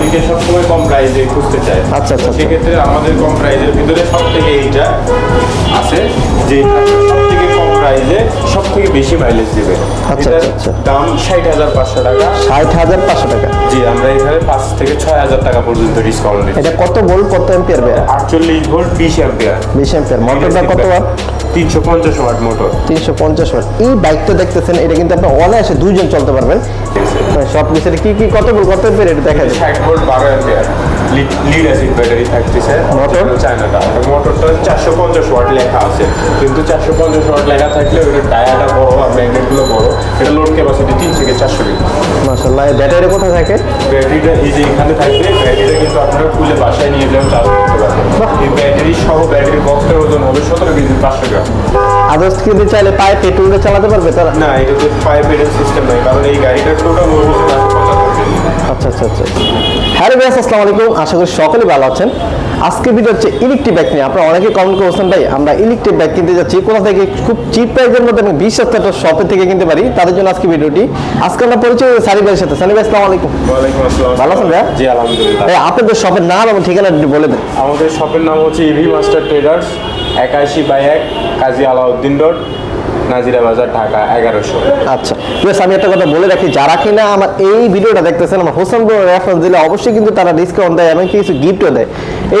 অনেকে সবসময় কম প্রাইসে খুঁজতে চায়। আচ্ছা, আচ্ছা, আচ্ছা। সেক্ষেত্রে আমাদের কম প্রাইসের ভিতরে সব থেকে এইটা আছে যে সব থেকে কম প্রাইসে সব থেকে বেশি মাইলেজ দিবে। আচ্ছা, আচ্ছা। দাম ষাট হাজার পাঁচশো টাকা। ষাট হাজার পাঁচশো টাকা? জি আমরা এখানে পাঁচ থেকে ছয় হাজার টাকা পর্যন্ত ডিসকাউন্ট এটা কত ভোল্ট কত আটচল্লিশ ভোল্ট বিশ অ্যাম্পিয়ার বিশ এম্পিয়ার মোটরটা কত ওয়াট তিনশো পঞ্চাশ ওয়াট মোটর তিনশো পঞ্চাশ ওয়াট এই বাইকটা দেখতেছেন এটা কিন্তু আপনি অনায়াসে দুইজন চলতে পারবেন। সব কিছু কি কি কত ভোল্ট কত এম্পিয়ার এটা দেখা যায় ষাট ভোল্ট বারো অ্যাম্পিয়ার লিড অ্যাসিড ব্যাটারি থাকতেছে মোটর? চায়নাটা মোটরটা চারশো পঞ্চাশ ওয়াট লেখা আছে। কিন্তু চারশো পঞ্চাশ ওয়াট লেখা থাকলে ওইটা টায়ারটা বড় আর ম্যাগনেটগুলো বড়। এটা লোড ক্যাপাসিটি তিন থেকে চারশো লিটার। মাসাল্লাহ ব্যাটারি কোথায় থাকে? ব্যাটারিটা এই যে এখানে থাকবে ব্যাটারিটা কিন্তু আপনারা খুলে বাসায় নিয়ে যাবেন চার্জ করতে পারবেন। এই ব্যাটারি সহ ব্যাটারি বক্সের ওজন হবে সতেরো কেজি পাঁচশো গ্রাম। আদার্স কিন্তু চাইলে পায়ে পেট্রোলে চালাতে পারবে তারা? না এটা তো ফাইভ পেডেল সিস্টেম নয় কারণ এই গাড়িটার আচ্ছা আচ্ছা আচ্ছা। হ্যালো ভাই আসসালামু আলাইকুম। আশা করি সকলে ভালো আছেন। আজকে ভিডিও হচ্ছে ইলেকট্রিক বাইক নিয়ে। আপনারা অনেকে কমেন্ট করছেন ভাই আমরা ইলেকট্রিক বাইক কিনতে যাচ্ছি। কোথা থেকে? খুব চিপ প্রাইসের মধ্যে আমি বিশ একটা শপে থেকে কিনতে পারি। তাদের জন্য আজকে ভিডিওটি আজকে আমরা পরিচয় সানি ভাইয়ের সাথে। সানি ভাই আসসালামু আলাইকুম। ভালো আছেন ভাইয়া? জি আলহামদুলিল্লাহ। ভাই আপনাদের শপের নাম এবং ঠিকানা বলে দেন। আমাদের শপের নাম হচ্ছে ইভি মাস্টার ট্রেডার্স একাশি বাই এক কাজী আলাউদ্দিন রোড নাজিরা বাজার ঢাকা এগারোশো। আচ্ছা। বেশ আমি একটা কথা বলে রাখি যারা কিনা আমার এই ভিডিওটা দেখতেছেন আমার হোসেন ব্রো রেফারেন্স দিলে অবশ্যই কিন্তু তারা ডিসকাউন্ট দেয় এমনকি কিছু গিফটও দেয়।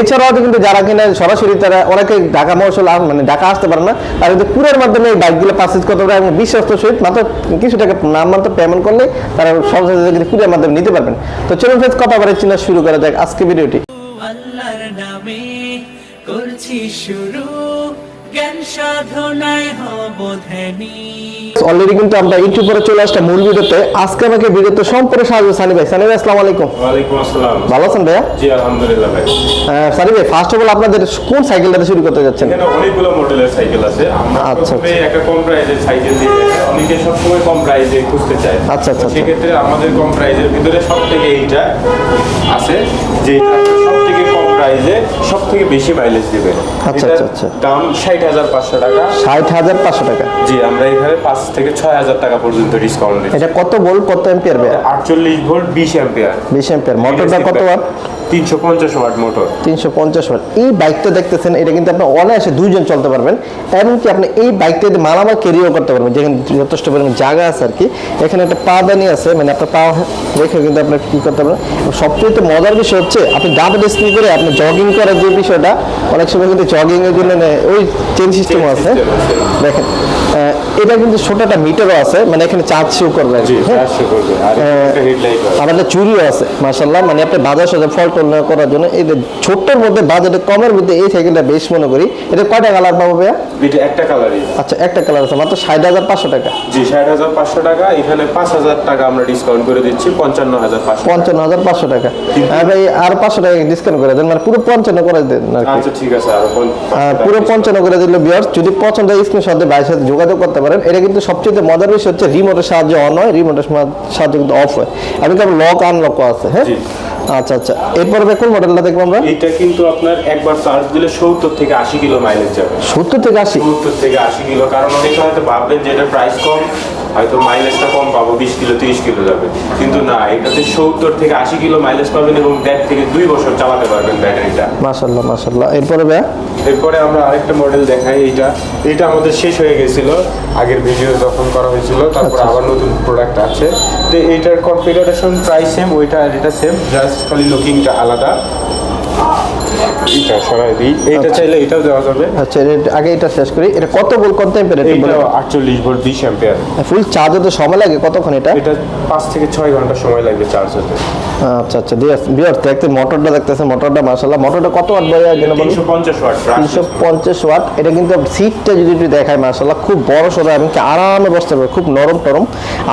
এছাড়াও কিন্তু যারা কিনা সরাসরি তারা অনেকে ঢাকা মহসল মানে ঢাকা আসতে পারে না তারা কিন্তু কুরের মাধ্যমে এই বাইকগুলো পারচেজ করতে পারে এবং বিশ্বস্ত সহিত মাত্র কিছু টাকা নাম মাত্র পেমেন্ট করলে তারা সব কিন্তু কুরের মাধ্যমে নিতে পারবেন। তো চলুন ফেস কথা বলে চিনা শুরু করা যাক আজকে ভিডিওটি। আল্লাহর নামে করছি শুরু। জ্ঞান সাধনায় হব ধ্যানী অলরেডি কিন্তু আমরা ইউটিউবে চলে আসলাম মূল ভিডিওতে। আজকে আমাকে ভিডিওতে সম্পূর্ণ সাহায্য সানি ভাই। সানি ভাই আসসালামু আলাইকুম। ওয়ালাইকুম আসসালাম। ভালো আছেন ভাইয়া? জি আলহামদুলিল্লাহ ভাই। সানি ভাই ফার্স্ট অফ অল আপনাদের কোন সাইকেলটাতে শুরু করতে যাচ্ছেন? এখানে অনেকগুলো মডেলের সাইকেল আছে। আমরা আচ্ছা, আচ্ছা। একটা কম প্রাইসের সাইকেল দিয়ে। অনেকে সবসময় কম প্রাইসে খুঁজতে চায়। আচ্ছা, আচ্ছা, আচ্ছা। সেক্ষেত্রে আমাদের কম প্রাইসের ভিতরে সব থেকে এইটা আছে যে সব প্রাইসে সব থেকে বেশি মাইলেজ দিবে। আচ্ছা, আচ্ছা, আচ্ছা। দাম ষাট হাজার পাঁচশো টাকা। ষাট হাজার পাঁচশো টাকা? জি আমরা এখানে পাঁচ থেকে ছয় হাজার টাকা পর্যন্ত ডিসকাউন্ট এটা কত ভোল্ট কত এম্পিয়ার ভাই আটচল্লিশ ভোল্ট বিশ অ্যাম্পিয়ার বিশ এম্পিয়ার মোটরটা কত ওয়াট তিনশো পঞ্চাশ ওয়াট মোটর। তিনশো পঞ্চাশ ওয়াট। এই বাইকটা দেখতেছেন এটা কিন্তু আপনি অনায়াসে দুইজন চলতে পারবেন এমনকি আপনি এই বাইকটা দিয়ে মালামাল ক্যারিও করতে পারবেন যেখানে যথেষ্ট পরিমাণ জায়গা আছে আর কি। এখানে একটা পা দানি আছে মানে আপনার পা রেখে কিন্তু আপনি কি করতে পারবেন। এবং সবচেয়ে মজার বিষয় হচ্ছে আপনি ডাবল স্কিল করে আপনি জগিং করার যে বিষয়টা অনেক সময় কিন্তু জগিং এর জন্য ওই চেন সিস্টেম আছে। দেখেন এটা কিন্তু ছোট একটা মিটারও আছে মানে এখানে চার্জ শো করবে আর কি, জি হ্যাঁ? আর একটা চুরিও আছে মাশাল্লাহ মানে আপনি বাজার সাথে ফল টল করার জন্য। এই ছোট্টর মধ্যে বাজেটে কমের মধ্যে এই সাইকেলটা বেশ মনে করি। এটা কয়টা কালার পাবো ভাইয়া? এটা একটা কালারই আচ্ছা একটা কালার আছে মাত্র ষাট হাজার পাঁচশো টাকা। জি ষাট হাজার পাঁচশো টাকা এখানে পাঁচ হাজার টাকা আমরা ডিসকাউন্ট করে দিচ্ছি পঞ্চান্ন হাজার পাঁচশো পঞ্চান্ন হাজার পাঁচশো টাকা। আর ভাই আর পাঁচশো টাকা ডিসকাউন্ট করে দেন মানে পুরো পঞ্চান্ন করে দেন আচ্ছা ঠিক আছে আর পুরো পঞ্চান্ন করে দিল বিয়ার যদি পছন্দ হয় স্ক্রিনশট ভাইয়ের সাথে যোগাযোগ করতে পারেন। এটা কিন্তু সবচেয়ে মজার বিষয় হচ্ছে রিমোটের সাহায্যে অন হয় রিমোটের সাহায্যে কিন্তু অফ হয়। আমি কিন্তু লক আনলক আছে হ্যাঁ? আচ্ছা আচ্ছা এরপরে কোন মডেলটা দেখব আমরা। এটা কিন্তু আপনার একবার চার্জ দিলে সত্তর থেকে আশি কিলো মাইলেজ যাবে। সত্তর থেকে আশি সত্তর থেকে আশি কিলো কারণ অনেকে হয়তো ভাববেন যে এটা প্রাইস কম হয়তো মাইলেজটা কম পাবো বিশ কিলো তিরিশ কিলো যাবে। কিন্তু না এটাতে সত্তর থেকে আশি কিলো মাইলেজ পাবেন এবং দেড় থেকে দুই বছর চালাতে পারবেন ব্যাটারিটা। মাশাল্লাহ মাশাল্লাহ এরপরে ভাইয়া? এরপরে আমরা আরেকটা মডেল দেখাই এইটা। এটা আমাদের শেষ হয়ে গেছিল। আগের ভিডিও যখন করা হয়েছিল তারপরে আচ্ছা। আবার নতুন প্রোডাক্ট আছে। তো এইটার কনফিগারেশন প্রাইস সেম ওইটা আর এটা সেম জাস্ট খালি লুকিংটা আলাদা। সরাই দিই। আচ্ছা। চাইলে এটাও দেওয়া যাবে। আচ্ছা আগে এটা শেষ করি। এটা কত বল কত টেম্পারেচার এইটা আটচল্লিশ ভোল্ট বিশ অ্যাম্পিয়ার ফুল চার্জ হতে সময় লাগে কতক্ষণ এটা? এটা পাঁচ থেকে ছয় ঘণ্টা সময় লাগবে চার্জ হতে। আচ্ছা আচ্ছা বিয়ার দেখতে মোটরটা দেখতেছে মোটরটা মাশাল্লাহ মোটরটা কত ওয়াট বলে এটা কিন্তু সিটটা যদি একটু দেখায় খুব বড় সড়ো এমনকি আরামে বসতে পারবে? খুব নরম টরম।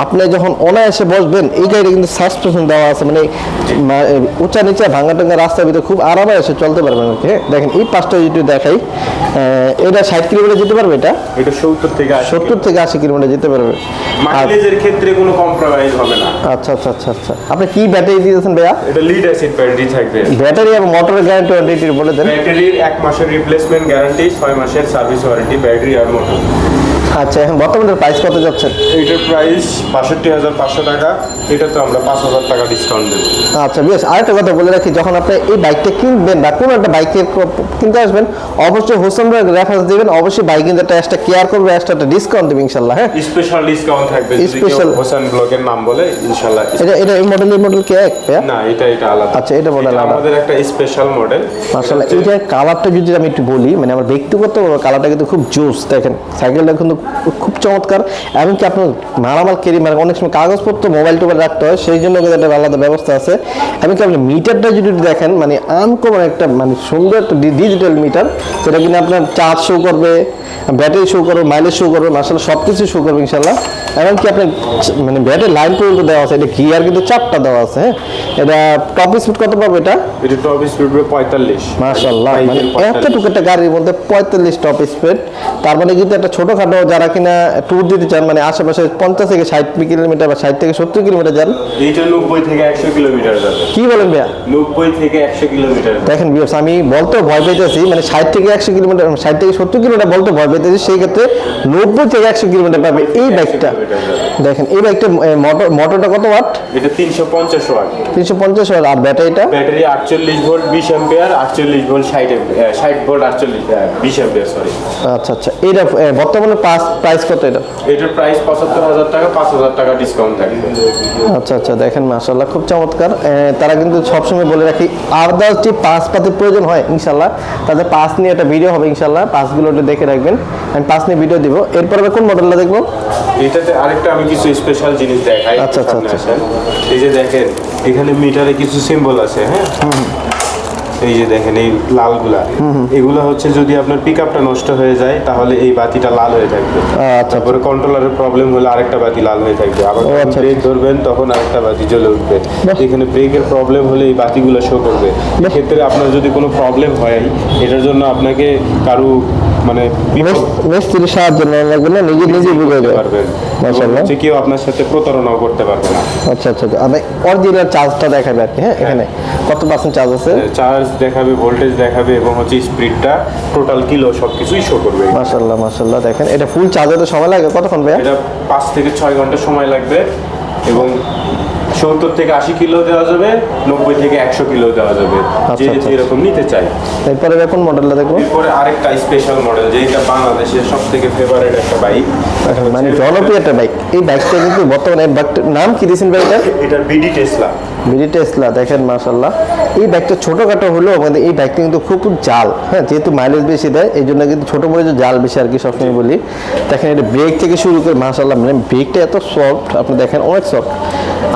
আপনি যখন অনায়াসে বসবেন এই গাড়িটা কিন্তু সাসপেনশন দেওয়া আছে। মানে উঁচা নিচে ভাঙা টাঙ্গা রাস্তার ভিতরে খুব আরামে এসে চলতে পারবেন আর কি হ্যাঁ দেখেন এই পাঁচটা যদি দেখাই এটা ষাট কিলোমিটার যেতে পারবে এটা? এটা সত্তর থেকে সত্তর থেকে আশি কিলোমিটার যেতে পারবে। মাইলেজের ক্ষেত্রে কোনো কম্প্রোমাইজ হবে না। আচ্ছা আচ্ছা আচ্ছা আচ্ছা। আপনি কি ব্যাটারি দিয়েছেন ভাইয়া? এটা লিড অ্যাসিড ব্যাটারি থাকবে। ব্যাটারি মোটরের গ্যারান্টি ওয়ারেন্টি বলে দেন। ব্যাটারির এক মাসের রিপ্লেসমেন্ট গ্যারান্টি ছয় মাসের সার্ভিস ওয়ারেন্টি ব্যাটারি আর মোটর আচ্ছা এখন বর্তমানে প্রাইস কত যাচ্ছেন এটার প্রাইস বাষট্টি হাজার পাঁচশো টাকা। এটা তো আমরা পাঁচ হাজার টাকা ডিসকাউন্ট দেবো। আচ্ছা বেশ আরেকটা কথা বলে রাখি যখন আপনি এই বাইকটা কিনবেন বা কোনো একটা বাইকের কিনতে আসবেন অবশ্যই হোসেন রেফারেন্স দেবেন অবশ্যই বাইক কিনতে একটা কেয়ার করবে একটা ডিসকাউন্ট দেবে ইনশাল্লাহ হ্যাঁ? স্পেশাল ডিসকাউন্ট থাকবে যদি কেউ হোসেন ব্লগের নাম বলে ইনশাল্লাহ এটা এটা এই মডেল এই মডেল কি এক না এটা এটা আলাদা। আচ্ছা, এটা model আলাদা। আমাদের একটা স্পেশাল মডেল মার্শাল্লাহ এইটা কালারটা যদি আমি একটু বলি মানে আমার ব্যক্তিগত কালারটা কিন্তু খুব জোস দেখেন সাইকেলটা কিন্তু খুব চমৎকার। এমনকি আপনার মালামাল কেরি মানে অনেক সময় কাগজপত্র মোবাইল টোবাইল রাখতে হয় সেই জন্য কিন্তু একটা আলাদা ব্যবস্থা আছে। এমনকি আপনি মিটারটা যদি দেখেন মানে আনকমন একটা মানে সুন্দর একটা ডিজিটাল মিটার যেটা কিনা আপনার চার্জ শো করবে ব্যাটারি শো করবে মাইলেজ শো করবে মার্শাল্লাহ সব কিছু শো করবে ইনশাল্লাহ এমনকি আপনার মানে ব্যাটারি লাইন পর্যন্ত দেওয়া আছে এটা গিয়ার কিন্তু চারটা দেওয়া আছে হ্যাঁ? এটা টপ স্পিড কত পাবে এটা? এটা টপ স্পিড পঁয়তাল্লিশ। মাশাল্লাহ মানে এতটুকু একটা গাড়ির মধ্যে পঁয়তাল্লিশ টপ স্পিড তার মানে কিন্তু একটা ছোটখাটো যারা কিনা ট্যুর দিতে চান মানে আশেপাশে পঞ্চাশ থেকে ষাট কিলোমিটার বা ষাট থেকে সত্তর কিলোমিটার যান। এইটা নব্বই থেকে একশো কিলোমিটার যাবে। কি বলেন ভাইয়া? নব্বই থেকে একশো কিলোমিটার। দেখেন বিয়স আমি বলতে ভয় পেতেছি মানে ষাট থেকে একশো কিলোমিটার ষাট থেকে সত্তর কিলোমিটার বলতে ভয় পেতেছি সেই ক্ষেত্রে নব্বই থেকে একশো কিলোমিটার পাবে এই বাইকটা দেখেন এই বাইকটা মোটর মোটরটা কত ওয়াট এটা তিনশো পঞ্চাশ ওয়াট তিনশো পঞ্চাশ ওয়াট আর ব্যাটারিটা ব্যাটারি আটচল্লিশ ভোল্ট বিশ অ্যাম্পিয়ার আটচল্লিশ ভোল্ট ষাট ষাট ভোল্ট আটচল্লিশ বিশ অ্যাম্পিয়ার সরি আচ্ছা আচ্ছা। এটা বর্তমানে প্রাইস কত এটা? এটার প্রাইস পঁচাত্তর হাজার টাকা পাঁচ হাজার টাকা ডিসকাউন্ট থাকবে আচ্ছা আচ্ছা দেখেন মাশাল্লাহ খুব চমৎকার। তারা কিন্তু সবসময় বলে রাখি আদার্স যে পাস পাতির প্রয়োজন হয় ইনশাল্লাহ তাদের পাস নিয়ে একটা ভিডিও হবে ইনশাল্লাহ পাসগুলো একটু দেখে রাখবেন। আমি পাস নিয়ে ভিডিও দিব। এরপর আমরা কোন মডেলটা দেখব? এটাতে আরেকটা আমি কিছু স্পেশাল জিনিস দেখাই আচ্ছা, আচ্ছা, আচ্ছা। এই যে দেখেন এখানে মিটারে কিছু সিম্বল আছে হ্যাঁ? এই যে দেখেন এই লালগুলা এগুলো হচ্ছে যদি আপনার পিক আপটা নষ্ট হয়ে যায় তাহলে এই বাতিটা লাল হয়ে থাকবে। আচ্ছা তারপরে কন্ট্রোলারের প্রবলেম হলে আরেকটা বাতি লাল হয়ে থাকবে। আবার ও, আচ্ছা, ব্রেক ধরবেন তখন আরেকটা বাতি জ্বলে উঠবে। এখানে ব্রেকের প্রবলেম হলে এই বাতিগুলো শো করবে। এক্ষেত্রে আপনার যদি কোনো প্রবলেম হয় এটার জন্য আপনাকে কারু মানে মিস্ত্রির সাহায্য নেওয়া লাগবে না নিজে নিজে বুঝে পারবেন। মাশাআল্লাহ। যে কেউ আপনার সাথে প্রতারণাও করতে পারবে না। আচ্ছা আচ্ছা আমি অরিজিনাল চার্জটা দেখাবে কি হ্যাঁ এখানে। কত পার্সেন্ট চার্জ আছে? চার্জ দেখাবে ভোল্টেজ দেখাবে এবং হচ্ছে স্পিডটা টোটাল কিলো সব কিছুই শো করবে। মাশাল্লাহ মাশাল্লাহ দেখেন এটা ফুল চার্জ হতে সময় লাগে কতক্ষণ ভাইয়া? এটা পাঁচ থেকে ছয় ঘণ্টা সময় লাগবে এবং সত্তর থেকে আশি কিলো দেওয়া যাবে নব্বই থেকে একশো কিলো দেওয়া যাবে যে আচ্ছা, যেরকম নিতে চাই। এরপরে কোন মডেলটা দেখব? এরপরে আরেকটা স্পেশাল মডেল যেটা বাংলাদেশের সব থেকে ফেভারিট একটা বাইক মানে জনপ্রিয় একটা বাইক এই বাইকটা কিন্তু বর্তমানে নাম কি দিয়েছেন এটার বিডি টেসলা টেসলা দেখেন মাশাল্লাহ এই বাইকটা ছোটোখাটো হলেও মানে এই বাইকটা কিন্তু খুব জাল হ্যাঁ যেহেতু মাইলেজ বেশি দেয় এই জন্য কিন্তু ছোটো যে জাল বেশি আর কি সবসময় বলি। দেখেন এটা ব্রেক থেকে শুরু করে মাশাল্লাহ মানে ব্রেকটা এত সফট আপনি দেখেন অনেক সফট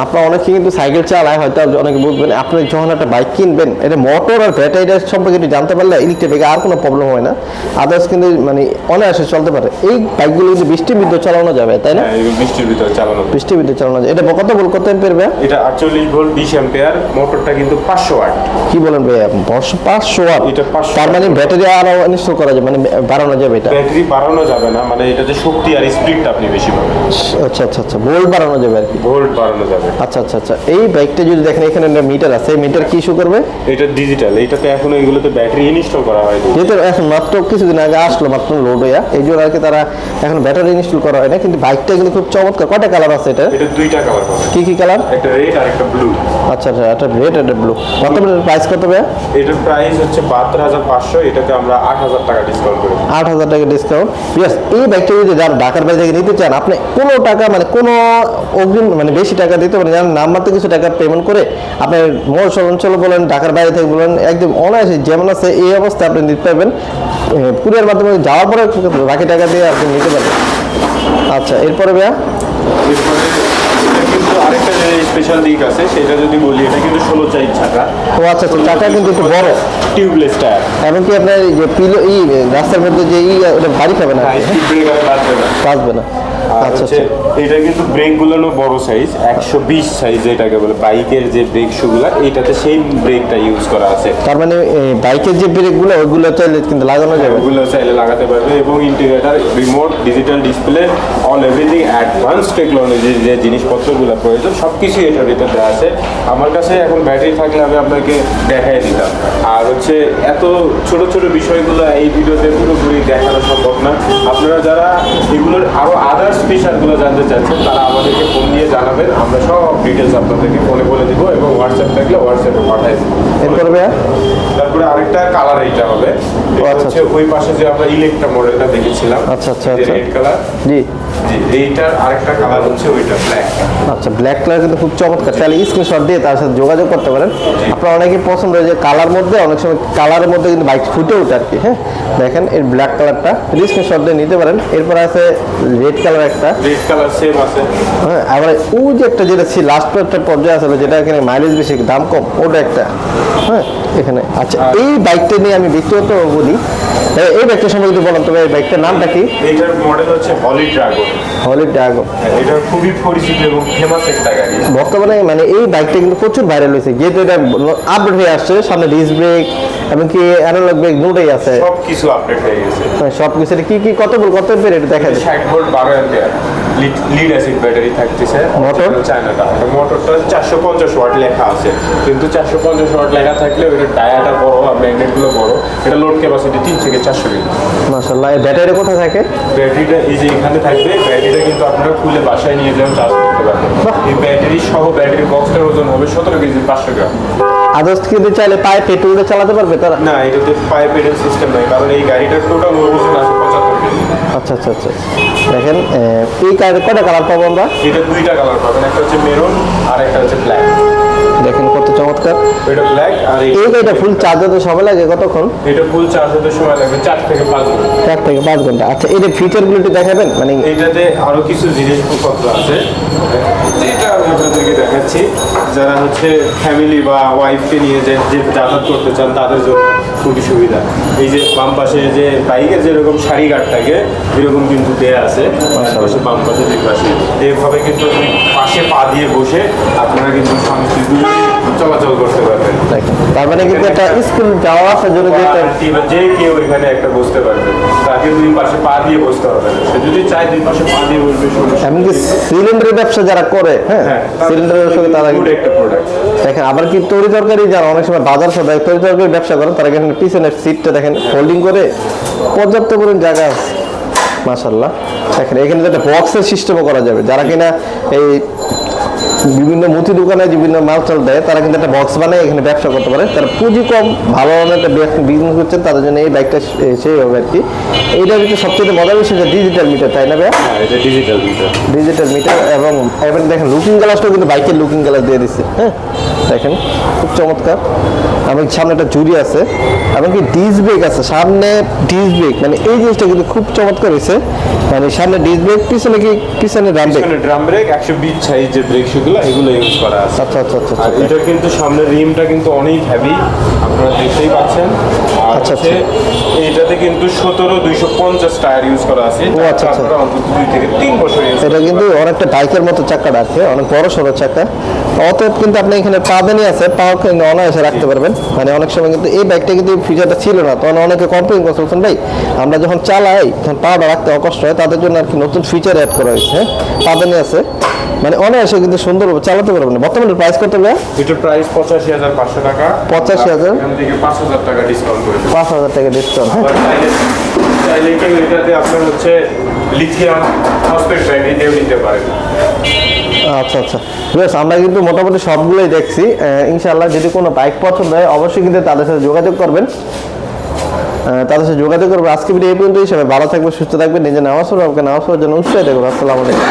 আপনার অনেকে কিন্তু সাইকেল চালায় হয়তো অনেকে বুঝবেন আপনি যখন একটা বাইক কিনবেন এটা মোটর আর ব্যাটারিটা সম্পর্কে একটু জানতে পারলে ইলেকট্রিক বাইকে আর কোনো প্রবলেম হয় না। আদার্স কিন্তু মানে অনায়াসে চলতে পারে। এই বাইকগুলো কিন্তু বৃষ্টির বিদ্যুৎ চালানো যাবে তাই না? হ্যাঁ বৃষ্টির ভিতরে চালানো। বৃষ্টির বিদ্যুৎ চালানো যাবে। এটা কত বল কত ভাইয়া? এটা আটচল্লিশ ভোল্ট বিশ অ্যাম্পিয়ার মোটরটা কিন্তু পাঁচশো ওয়াট। কি বলেন বর্ষ পাঁচশো ওয়াট? এটা 500 তার মানে ব্যাটারি আরও ইনস্টল করা যাবে মানে বাড়ানো যাবে এটা? ব্যাটারি বাড়ানো যাবে না মানে এটাতে শক্তি আর স্পিডটা আপনি বেশি পাবেন। আচ্ছা আচ্ছা আচ্ছা ভোল্ট বাড়ানো যাবে আর কি। ভোল্ট বাড়ানো যাবে। আচ্ছা আচ্ছা আচ্ছা এই বাইকটা যদি দেখেন এখানে একটা মিটার আছে মিটার কি ইস্যু করবে? এটা ডিজিটাল এটাতে এখন এগুলোতে ব্যাটারি ইনস্টল করা হয়নি যেহেতু এখন মাত্র কিছুদিন আগে আসলো মাত্র লোড হইয়া। এই জন্য আর কি তারা এখন ব্যাটারি ইনস্টল করা হয় না কিন্তু বাইকটা কিন্তু খুব চমৎকার। কয়টা কালার আছে এটা এটা দুইটা কালার কি কি কালার একটা রেড আর একটা ব্লু আচ্ছা আচ্ছা একটা রেড একটা ব্লু বর্তমানে প্রাইস কত ভাইয়া? এটার প্রাইস হচ্ছে বাহাত্তর হাজার পাঁচশো এটাতে আমরা আট হাজার টাকা ডিসকাউন্ট করে। আট হাজার টাকা ডিসকাউন্ট ইয়েস এই বাইকটা যদি যারা ঢাকার বাইরে থেকে নিতে চান আপনি কোনো টাকা মানে কোনো অগ্রিম মানে বেশি টাকা দিতে পারেন যেমন নাম্বারতে কিছু টাকা পেমেন্ট করে আপনি মোর অঞ্চল বলেন ঢাকার বাইরে থেকে বলেন একদম অনায়াসে যেমন আছে এই অবস্থায় আপনি নিতে পারবেন। কুরিয়ার মাধ্যমে যাওয়ার পরে বাকি টাকা দিয়ে আপনি নিতে পারবেন। আচ্ছা এরপরে ভাইয়া? এরপরে এটা কিন্তু আরেকটা যে স্পেশাল দিক আছে সেটা যদি বলি এটা কিন্তু ষোলো চাই চাকা। ও আচ্ছা আচ্ছা চাকা কিন্তু একটু বড়। টিউবলেস টায়ার এমনকি আপনার যে পিলো ই রাস্তার মধ্যে যে ই ওটা বাড়ি খাবে না? বাঁচবে না। আচ্ছা, হচ্ছে এটা কিন্তু ব্রেকগুলো বড় সাইজ একশো বিশ সাইজ যেটাকে বলে বাইকের যে ব্রেক শুগুলা এটাতে সেই ব্রেকটা ইউজ করা আছে। তার মানে বাইকের যে ব্রেকগুলো ওইগুলো চাইলে কিন্তু লাগানো যাবে? ওগুলো চাইলে লাগাতে পারবে এবং integrator remote digital display all everything advance টেকনোলজির যে জিনিসপত্রগুলো প্রয়োজন সব কিছুই এটার ভিতরে আছে। আমার কাছে এখন ব্যাটারি থাকলে আমি আপনাকে দেখাই দিতাম। আর হচ্ছে এত ছোট ছোট বিষয়গুলো এই ভিডিওতে পুরোপুরি দেখানো সম্ভব না। আপনারা যারা এগুলোর আরও আদার্স ফিচারগুলো জানতে চাচ্ছেন তারা আমাদেরকে ফোন দিয়ে জানাবেন। আমরা সব ডিটেলস আপনাদেরকে ফোনে বলে দিব এবং হোয়াটসঅ্যাপ থাকলে হোয়াটসঅ্যাপে পাঠাই দেবো। এরপরে ভাইয়া? তারপরে আরেকটা কালার এইটা হবে। আচ্ছা, হচ্ছে ওই পাশে যে আমরা ইলেকট্রা মডেলটা দেখেছিলাম আচ্ছা, আচ্ছা, আচ্ছা। রেড কালার জি জি। এইটার আরেকটা কালার হচ্ছে ওইটা ব্ল্যাক আচ্ছা ব্ল্যাক কালার কিন্তু খুব চমৎকার। তাহলে স্ক্রিনশট দিয়ে তার সাথে যোগাযোগ করতে পারেন। আপনার অনেকে পছন্দ হয় যে কালার মধ্যে অনেক সময় কালারের মধ্যে কিন্তু বাইক ফুটে ওঠে আর কি হ্যাঁ? দেখেন এর ব্ল্যাক কালারটা স্ক্রিনশট দিয়ে নিতে পারেন এরপর আছে রেড কালার একটা। রেড কালার সেম আছে। হ্যাঁ আবার ওই যে একটা যেটা ছিল লাস্ট একটা পর্যায়ে আসলে যেটা এখানে মাইলেজ বেশি দাম কম ওটা একটা। হ্যাঁ এখানে। আচ্ছা এই বাইকটা নিয়ে আমি ব্যক্তিগত বলি। এই বাইকটা সম্পর্কে বললাম তবে এই বাইকটার নামটা কি? এইটার মডেল হচ্ছে হলি ড্রাগন হলি ড্রাগন এটা খুবই পরিচিত এবং ফেমাস একটা গাড়ি। বর্তমানে মানে এই বাইকটা কিন্তু প্রচুর ভাইরাল হয়েছে। যেহেতু এটা আপডেট হয়ে আসছে সামনে ডিস্ক ব্রেক এমনকি অ্যানালগ ব্রেক দুটোই আছে? সব কিছু আপডেট হয়ে গেছে। সব কিছু কি কি কত বল কত পেরে এটা দেখা যায় ষাট ভোল্ট বারো অ্যাম্পিয়ার লিড অ্যাসিড ব্যাটারি থাকতেছে। মোটর? চায়নাটা মোটরটা চারশো পঞ্চাশ ওয়াট লেখা আছে। কিন্তু চারশো পঞ্চাশ ওয়াট লেখা থাকলে ওইটা টায়ারটা বড় আর ম্যাগনেটগুলো বড়। এটা লোড ক্যাপাসিটি তিন থেকে চারশো লিটার মাশাআল্লাহ এই ব্যাটারি কোথায় থাকে? ব্যাটারিটা এই যে এখানে থাকবে ব্যাটারিটা কিন্তু আপনারা খুলে বাসায় নিয়ে যাও চার্জ করতে পারবেন। এই ব্যাটারি সহ ব্যাটারি বক্সটার ওজন হবে সতেরো কেজি পাঁচশো গ্রাম। আদার্স কিন্তু চাইলে পায়ে পেট্রোল দিয়ে চালাতে পারবে তারা? না এটা এটাতে পায়ে পেডেল সিস্টেম নাই কারণ এই গাড়িটা টোটাল ওজন আছে আচ্ছা আচ্ছা আচ্ছা দেখেন এই কার কটা কালার পাবো আমরা? এটা দুইটা কালার পাবেন একটা হচ্ছে মেরুন আর একটা হচ্ছে ব্ল্যাক দেখেন কত চমৎকার। এটা ব্ল্যাক আর এই গাড়িটা ফুল চার্জ হতে সময় লাগে কতক্ষণ? এটা ফুল চার্জ হতে সময় লাগবে চার থেকে পাঁচ মিনিট চার থেকে পাঁচ ঘণ্টা। আচ্ছা যে ফিচারগুলো একটু দেখাবেন? মানে এইটাতে আরও কিছু জিনিসপত্র আছে। আপনাদেরকে দেখাচ্ছি যারা হচ্ছে ফ্যামিলি বা ওয়াইফকে নিয়ে যে যে যাতায়াত করতে চান তাদের জন্য খুবই সুবিধা। এই যে বাম পাশে যে বাইকের যেরকম সারি গার্ড থাকে এরকম কিন্তু দেয়া আছে। পাশে বাম পাশে দুই পাশে। এইভাবে কিন্তু পাশে পা দিয়ে বসে আপনারা কিন্তু সংস্কৃতি চলাচল করতে তার মানে কিন্তু একটা স্কুল যাওয়া আসার জন্য যে যে কেউ এখানে একটা বসতে পারবে তাকে দুই পাশে পা দিয়ে বসতে হবে। সে যদি চায় দুই পাশে পা দিয়ে বসবে এমনকি সিলিন্ডারের ব্যবসা যারা করে হ্যাঁ হ্যাঁ সিলিন্ডারের তারা একটা প্রোডাক্ট দেখেন আবার কি তরি তরকারি যারা অনেক সময় বাজার সদায় তরি তরকারি ব্যবসা করেন তারা এখানে পিছনের সিটটা দেখেন ফোল্ডিং করে পর্যাপ্ত পরিমাণ জায়গা আছে। মাশাল্লাহ দেখেন এখানে একটা বক্সের সিস্টেমও করা যাবে। যারা কিনা এই বিভিন্ন মুদি দোকানে বিভিন্ন মাল চাল দেয় তারা কিন্তু একটা বক্স বানায় এখানে ব্যবসা করতে পারে। তারা পুঁজি কম ভালো একটা বিজনেস করছেন তাদের জন্য এই বাইকটা সেই হবে আর কি। এইটার ভিতরে সবচেয়ে মজার বিষয় যে ডিজিটাল মিটার তাই না ভাইয়া? হ্যাঁ এটা ডিজিটাল মিটার ডিজিটাল মিটার এবং এবার দেখেন লুকিং গ্লাসটাও কিন্তু বাইকের লুকিং গ্লাস দিয়ে দিচ্ছে হ্যাঁ? দেখেন খুব চমৎকার। এবং সামনে একটা জুড়ি আছে এমনকি ডিস ব্রেক আছে। সামনে ডিস ব্রেক মানে এই জিনিসটা কিন্তু খুব চমৎকার হয়েছে। মানে সামনে ডিস ব্রেক পিছনে কি পিছনে ড্রাম ব্রেক পিছনে ড্রাম ব্রেক একশো বিশ সাইজ যে ব্রেক সেগুলো এগুলো ইউজ করা আছে। আচ্ছা আচ্ছা আচ্ছা আচ্ছা এটা কিন্তু সামনের রিমটা কিন্তু অনেক হেভি আপনারা দেখতেই পাচ্ছেন। আর আচ্ছা, হচ্ছে এইটাতে কিন্তু সতেরো দুইশো পঞ্চাশ টায়ার ইউজ করা আছে। ও, আচ্ছা, আচ্ছা। অন্তত দুই থেকে তিন বছর এটা কিন্তু অনেকটা বাইকের মতো চাকা রাখে অনেক বড় সড়ো চাকা। অতএব কিন্তু আপনি এখানে পা বেনি আছে পাও কিন্তু অনায়াসে রাখতে পারবেন। মানে অনেক সময় কিন্তু এই বাইকটা কিন্তু ফিচারটা ছিল না তখন অনেকে কমপ্লেন করছে বলছেন ভাই আমরা যখন চালাই তখন পাটা রাখতে অকষ্ট হয় তাদের জন্য আর কি নতুন ফিচার অ্যাড করা হয়েছে। হ্যাঁ পা বেনি আছে। মানে অনায়াসে কিন্তু সুন্দরভাবে চালাতে পারবেন বর্তমানে প্রাইস কত ভাই এটার প্রাইস পঁচাশি হাজার পাঁচশো টাকা। 85,000? এখান থেকে পাঁচ হাজার টাকা ডিসকাউন্ট করে। পাঁচ হাজার টাকা ডিসকাউন্ট হ্যাঁ। চাইলে কেউ এটাতে আপনার হচ্ছে লিথিয়াম ফসফেট ব্যাটারি দিয়েও নিতে পারেন। আচ্ছা আচ্ছা। বেশ আমরা কিন্তু মোটামুটি সবগুলোই দেখছি। ইনশাআল্লাহ যদি কোনো বাইক পছন্দ হয় অবশ্যই কিন্তু তাদের সাথে যোগাযোগ করবেন। তাদের সাথে যোগাযোগ করবেন আজকে ভিডিও এই পর্যন্তই। সবাই ভালো থাকবে সুস্থ থাকবেন। নিজে নামাজ পড়বে আমাকে নামাজ পড়ার জন্য উৎসাহিত করব আসসালামু আলাইকুম।